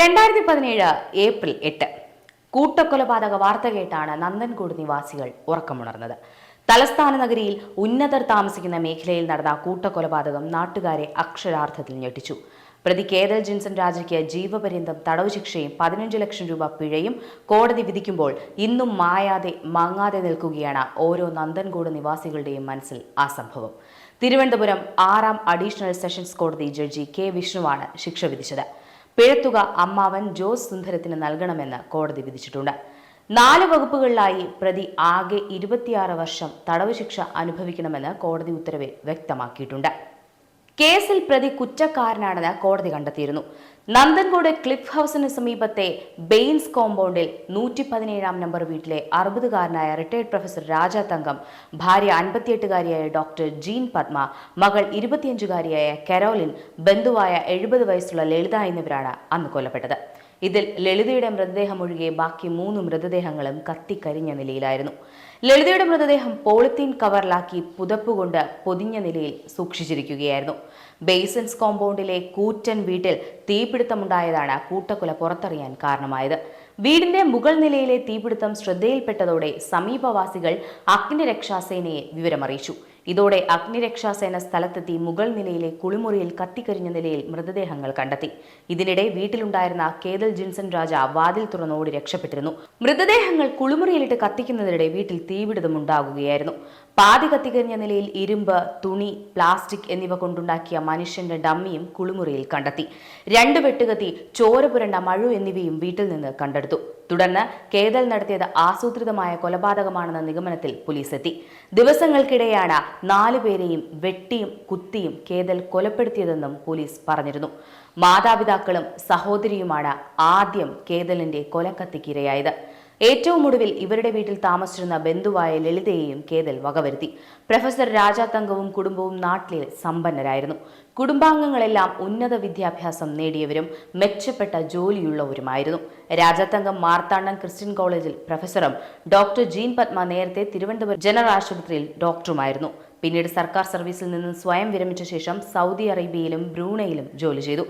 രണ്ടായിരത്തി പതിനേഴ് ഏപ്രിൽ എട്ട്. കൂട്ടക്കൊലപാതക വാർത്ത കേട്ടാണ് നന്ദൻകൂട് നിവാസികൾ ഉറക്കമുണർന്നത്. തലസ്ഥാന നഗരിയിൽ ഉന്നതർ താമസിക്കുന്ന മേഖലയിൽ നടന്ന കൂട്ടക്കൊലപാതകം നാട്ടുകാരെ അക്ഷരാർത്ഥത്തിൽ ഞെട്ടിച്ചു. പ്രതി കേതൽ ജിൻസൺ രാജയ്ക്ക് ജീവപര്യന്തം തടവ് ശിക്ഷയും പതിനഞ്ച് ലക്ഷം രൂപ പിഴയും കോടതി വിധിക്കുമ്പോൾ ഇന്നും മായാതെ മങ്ങാതെ നിൽക്കുകയാണ് ഓരോ നന്ദൻകൂട് നിവാസികളുടെയും മനസ്സിൽ ആ സംഭവം. തിരുവനന്തപുരം ആറാം അഡീഷണൽ സെഷൻസ് കോടതി ജഡ്ജി കെ വിഷ്ണുവാണ് ശിക്ഷ വിധിച്ചത്. പിഴത്തുക അമ്മാവൻ ജോസ് സുന്ദരത്തിന് നൽകണമെന്ന് കോടതി വിധിച്ചിട്ടുണ്ട്. നാല് വകുപ്പുകളിലായി പ്രതി ആകെ ഇരുപത്തിയാറ് വർഷം തടവ് ശിക്ഷ അനുഭവിക്കണമെന്ന് കോടതി ഉത്തരവിൽ വ്യക്തമാക്കിയിട്ടുണ്ട്. കേസിൽ പ്രതി കുറ്റക്കാരനാണെന്ന് കോടതി കണ്ടെത്തിയിരുന്നു. നന്ദൻകോട് ക്ലിഫ് ഹൗസിന് സമീപത്തെ ബെയിൻസ് കോമ്പൗണ്ടിൽ നൂറ്റി പതിനേഴാം നമ്പർ വീട്ടിലെ അറുപതുകാരനായ റിട്ടയർഡ് പ്രൊഫസർ രാജ തങ്കം ഭാര്യ അൻപത്തിയെട്ടുകാരിയായ ഡോക്ടർ ജീൻ പത്മ മകൾ ഇരുപത്തിയഞ്ചുകാരിയായ കരോലിൻ ബന്ധുവായ എഴുപത് വയസ്സുള്ള ലളിത എന്നിവരാണ് അന്ന് കൊല്ലപ്പെട്ടത്. ഇതിൽ ലളിതയുടെ മൃതദേഹം ഒഴികെ ബാക്കി മൂന്ന് മൃതദേഹങ്ങളും കത്തിക്കരിഞ്ഞ നിലയിലായിരുന്നു. ലളിതയുടെ മൃതദേഹം പോളിത്തീൻ കവറിലാക്കി പുതപ്പുകൊണ്ട് പൊതിഞ്ഞ നിലയിൽ സൂക്ഷിച്ചിരിക്കുകയായിരുന്നു. ബേസൻസ് കോമ്പൗണ്ടിലെ കൂറ്റൻ വീട്ടിൽ തീപിടുത്തമുണ്ടായതാണ് കൂട്ടക്കൊല പുറത്തറിയാൻ കാരണമായത്. വീടിന്റെ മുകൾ നിലയിലെ തീപിടുത്തം ശ്രദ്ധയിൽപ്പെട്ടതോടെ സമീപവാസികൾ അഗ്നിരക്ഷാസേനയെ വിവരമറിയിച്ചു. ഇതോടെ അഗ്നിരക്ഷാസേന സ്ഥലത്തെത്തി മുകൾ നിലയിലെ കുളിമുറിയിൽ കത്തിക്കരിഞ്ഞ നിലയിൽ മൃതദേഹങ്ങൾ കണ്ടെത്തി. ഇതിനിടെ വീട്ടിലുണ്ടായിരുന്ന കേതൽ ജിൻസൺ രാജ വാതിൽ തുറന്നോടി രക്ഷപ്പെട്ടിരുന്നു. മൃതദേഹങ്ങൾ കുളിമുറിയിലിട്ട് കത്തിക്കുന്നതിനിടെ വീട്ടിൽ തീപിടുത്തമുണ്ടാകുകയായിരുന്നു. പാതി കത്തികഞ്ഞ നിലയിൽ ഇരുമ്പ് തുണി പ്ലാസ്റ്റിക് എന്നിവ കൊണ്ടുണ്ടാക്കിയ മനുഷ്യന്റെ ഡമ്മിയും കുളിമുറിയിൽ കണ്ടെത്തി. രണ്ട് വെട്ടുകത്തി ചോര പുരണ്ട മഴു എന്നിവയും വീട്ടിൽ നിന്ന് കണ്ടെടുത്തു. തുടർന്ന് കേതൽ നടത്തിയത് ആസൂത്രിതമായ കൊലപാതകമാണെന്ന നിഗമനത്തിൽ പോലീസ് എത്തി. ദിവസങ്ങൾക്കിടെയാണ് നാലുപേരെയും വെട്ടിയും കുത്തിയും കേതൽ കൊലപ്പെടുത്തിയതെന്നും പോലീസ് പറഞ്ഞിരുന്നു. മാതാപിതാക്കളും സഹോദരിയുമാണ് ആദ്യം കേതലിന്റെ കൊലക്കത്തിക്കിരയായത്. ഏറ്റവും ഒടുവിൽ ഇവരുടെ വീട്ടിൽ താമസിച്ചിരുന്ന ബന്ധുവായ ലളിതയെയും കേതൽ വകവരുത്തി. പ്രൊഫസർ രാജാതങ്കവും കുടുംബവും നാട്ടിലെ സമ്പന്നരായിരുന്നു. കുടുംബാംഗങ്ങളെല്ലാം ഉന്നത വിദ്യാഭ്യാസം നേടിയവരും മെച്ചപ്പെട്ട ജോലിയുള്ളവരുമായിരുന്നു. രാജാതങ്കം മാർത്താണ്ഡം ക്രിസ്ത്യൻ കോളേജിൽ പ്രൊഫസറും ഡോക്ടർ ജീൻ പത്മ നേരത്തെ തിരുവനന്തപുരം ജനറൽ ആശുപത്രിയിൽ ഡോക്ടറുമായിരുന്നു. പിന്നീട് സർക്കാർ സർവീസിൽ നിന്ന് സ്വയം വിരമിച്ച ശേഷം സൗദി അറേബ്യയിലും ബ്രൂണയിലും ജോലി ചെയ്തു.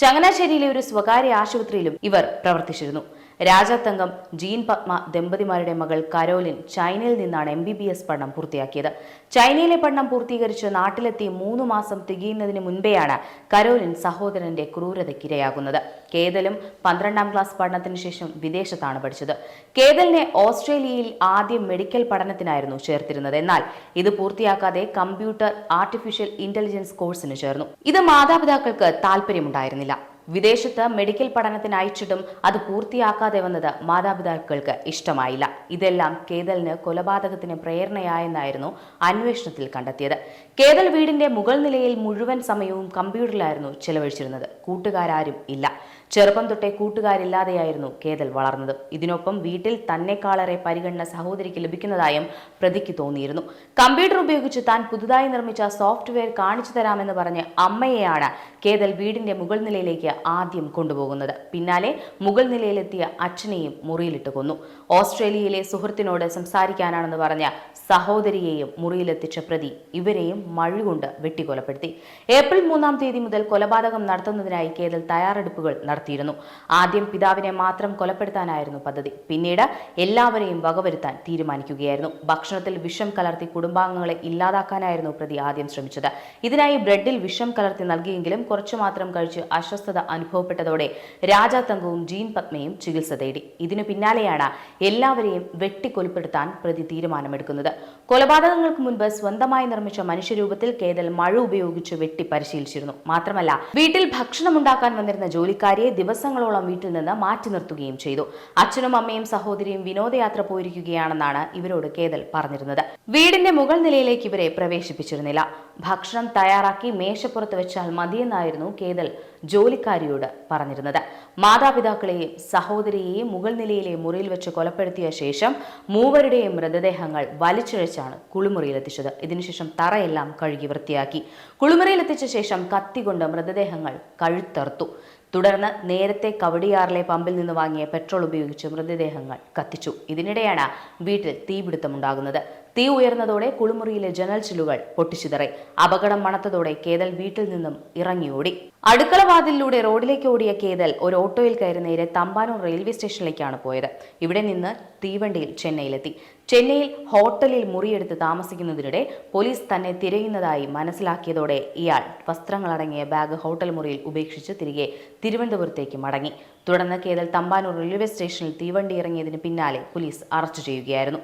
ചങ്ങനാശ്ശേരിയിലെ ഒരു സ്വകാര്യ ആശുപത്രിയിലും ഇവർ പ്രവർത്തിച്ചിരുന്നു. രാജാതങ്കം ജീൻ പത്മ ദമ്പതിമാരുടെ മകൾ കരോലിൻ ചൈനയിൽ നിന്നാണ് എം ബി ബി എസ് പഠനം പൂർത്തിയാക്കിയത്. ചൈനയിലെ പഠനം പൂർത്തീകരിച്ച് നാട്ടിലെത്തി മൂന്ന് മാസം തികയുന്നതിന് മുൻപെയാണ് കരോലിൻ സഹോദരന്റെ ക്രൂരതയ്ക്കിരയാകുന്നത്. കേതലും പന്ത്രണ്ടാം ക്ലാസ് പഠനത്തിന് ശേഷം വിദേശത്താണ് പഠിച്ചത്. കേതലിനെ ഓസ്ട്രേലിയയിൽ ആദ്യം മെഡിക്കൽ പഠനത്തിനായിരുന്നു ചേർത്തിരുന്നത്. എന്നാൽ ഇത് പൂർത്തിയാക്കാതെ കമ്പ്യൂട്ടർ ആർട്ടിഫിഷ്യൽ ഇന്റലിജൻസ് കോഴ്സിന് ചേർന്നു. ഇത് മാതാപിതാക്കൾക്ക് താല്പര്യമുണ്ടായിരുന്നില്ല വിദേശത്ത് മെഡിക്കൽ പഠനത്തിന് അയച്ചിട്ടും അത് പൂർത്തിയാക്കാതെ വന്നത് മാതാപിതാക്കൾക്ക് ഇഷ്ടമായില്ല. ഇതെല്ലാം കേതലിന് കൊലപാതകത്തിന് പ്രേരണയായെന്നായിരുന്നു അന്വേഷണത്തിൽ കണ്ടെത്തിയത്. കേതൽ വീടിന്റെ മുകൾ നിലയിൽ മുഴുവൻ സമയവും കമ്പ്യൂട്ടറിലായിരുന്നു ചെലവഴിച്ചിരുന്നത്. കൂട്ടുകാരും ഇല്ല. ചെറുപ്പം തൊട്ടേ കൂട്ടുകാരില്ലാതെയായിരുന്നു കേതൽ വളർന്നത്. ഇതിനൊപ്പം വീട്ടിൽ തന്നെക്കാളേറെ പരിഗണന സഹോദരിക്ക് ലഭിക്കുന്നതായും പ്രതിക്ക് തോന്നിയിരുന്നു. കമ്പ്യൂട്ടർ ഉപയോഗിച്ച് താൻ പുതുതായി നിർമ്മിച്ച സോഫ്റ്റ്വെയർ കാണിച്ചു തരാമെന്ന് പറഞ്ഞ് അമ്മയെയാണ് കേതൽ വീടിന്റെ മുകൾ നിലയിലേക്ക് ആദ്യം കൊണ്ടുപോകുന്നത്. പിന്നാലെ മുകൾ നിലയിലെത്തിയ അച്ഛനെയും മുറിയിലിട്ട് കൊന്നു. ഓസ്ട്രേലിയയിലെ സുഹൃത്തിനോട് സംസാരിക്കാനാണെന്ന് പറഞ്ഞ സഹോദരിയെയും മുറിയിലെത്തിച്ച പ്രതി ഇവരെയും മഴുകൊണ്ട് വെട്ടിക്കൊലപ്പെടുത്തി. ഏപ്രിൽ മൂന്നാം തീയതി മുതൽ കൊലപാതകം നടത്തുന്നതിനായി കേതൽ തയ്യാറെടുപ്പുകൾ നടത്തിയിരുന്നു. ആദ്യം പിതാവിനെ മാത്രം കൊലപ്പെടുത്താനായിരുന്നു പദ്ധതി. പിന്നീട് എല്ലാവരെയും വകവരുത്താൻ തീരുമാനിക്കുകയായിരുന്നു. ഭക്ഷണത്തിൽ വിഷം കലർത്തി കുടുംബാംഗങ്ങളെ ഇല്ലാതാക്കാനായിരുന്നു പ്രതി ആദ്യം ശ്രമിച്ചത്. ഇതിനായി ബ്രെഡിൽ വിഷം കലർത്തി നൽകിയെങ്കിലും കുറച്ചു മാത്രം കഴിച്ച് അസ്വസ്ഥത അനുഭവപ്പെട്ടതോടെ രാജാ തങ്കവും ജീൻ പത്മയും ചികിത്സ തേടി. ഇതിനു പിന്നാലെയാണ് എല്ലാവരെയും വെട്ടിക്കൊലപ്പെടുത്താൻ പ്രതി തീരുമാനമെടുക്കുന്നത്. കൊലപാതകങ്ങൾക്ക് മുൻപ് സ്വന്തമായി നിർമ്മിച്ച മനുഷ്യരൂപത്തിൽ കേതൽ മഴ ഉപയോഗിച്ച് വെട്ടി പരിശീലിച്ചിരുന്നു. മാത്രമല്ല വീട്ടിൽ ഭക്ഷണം ഉണ്ടാക്കാൻ വന്നിരുന്ന ജോലിക്കാരിയെ ദിവസങ്ങളോളം വീട്ടിൽ നിന്ന് മാറ്റി നിർത്തുകയും ചെയ്തു. അച്ഛനും അമ്മയും സഹോദരിയും വിനോദയാത്ര പോയിരിക്കുകയാണെന്നാണ് ഇവരോട് കേതൽ പറഞ്ഞിരുന്നത്. വീടിന്റെ മുകൾ നിലയിലേക്ക് ഇവരെ പ്രവേശിപ്പിച്ചിരുന്നില്ല. ഭക്ഷണം തയ്യാറാക്കി മേശപ്പുറത്ത് വെച്ചാൽ മതിയെന്നായിരുന്നു കേതൽ ജോലിക്കാരിയോട് പറഞ്ഞിരുന്നത്. മാതാപിതാക്കളെയും സഹോദരിയെയും മുകൾ നിലയിലെ മുറിയിൽ വെച്ച് കൊലപ്പെടുത്തിയ ശേഷം മൂവരുടെയും മൃതദേഹങ്ങൾ വലിച്ചിഴച്ചാണ് കുളിമുറിയിലെത്തിച്ചത്. ഇതിനുശേഷം തറയെല്ലാം കഴുകി വൃത്തിയാക്കി. കുളിമുറിയിലെത്തിച്ച ശേഷം കത്തികൊണ്ട് മൃതദേഹങ്ങൾ കഴുത്തറുത്തു. തുടർന്ന് നേരത്തെ കവടിയാറിലെ പമ്പിൽ നിന്ന് വാങ്ങിയ പെട്രോൾ ഉപയോഗിച്ച് മൃതദേഹങ്ങൾ കത്തിച്ചു. ഇതിനിടെയാണ് വീട്ടിൽ തീപിടുത്തമുണ്ടാകുന്നത്. തീ ഉയർന്നതോടെ കുളിമുറിയിലെ ജനൽ ചില്ലുകൾ പൊട്ടിച്ചിതറി. അപകടം മണത്തതോടെ കേതൽ വീട്ടിൽ നിന്നും ഇറങ്ങിയോടി. അടുക്കള വാതിലിലൂടെ റോഡിലേക്ക് ഓടിയ കേതൽ ഒരു ഓട്ടോയിൽ കയറി നേരെ തമ്പാനൂർ റെയിൽവേ സ്റ്റേഷനിലേക്കാണ് പോയത്. ഇവിടെ നിന്ന് തീവണ്ടിയിൽ ചെന്നൈയിലെത്തി. ചെന്നൈയിൽ ഹോട്ടലിൽ മുറിയെടുത്ത് താമസിക്കുന്നതിനിടെ പോലീസ് തന്നെ തിരയുന്നതായി മനസ്സിലാക്കിയതോടെ ഇയാൾ വസ്ത്രങ്ങളടങ്ങിയ ബാഗ് ഹോട്ടൽ മുറിയിൽ ഉപേക്ഷിച്ച് തിരികെ തിരുവനന്തപുരത്തേക്ക് മടങ്ങി. തുടർന്ന് കേതൽ തമ്പാനൂർ റെയിൽവേ സ്റ്റേഷനിൽ തീവണ്ടി ഇറങ്ങിയതിന് പിന്നാലെ പോലീസ് അറസ്റ്റ് ചെയ്യുകയായിരുന്നു.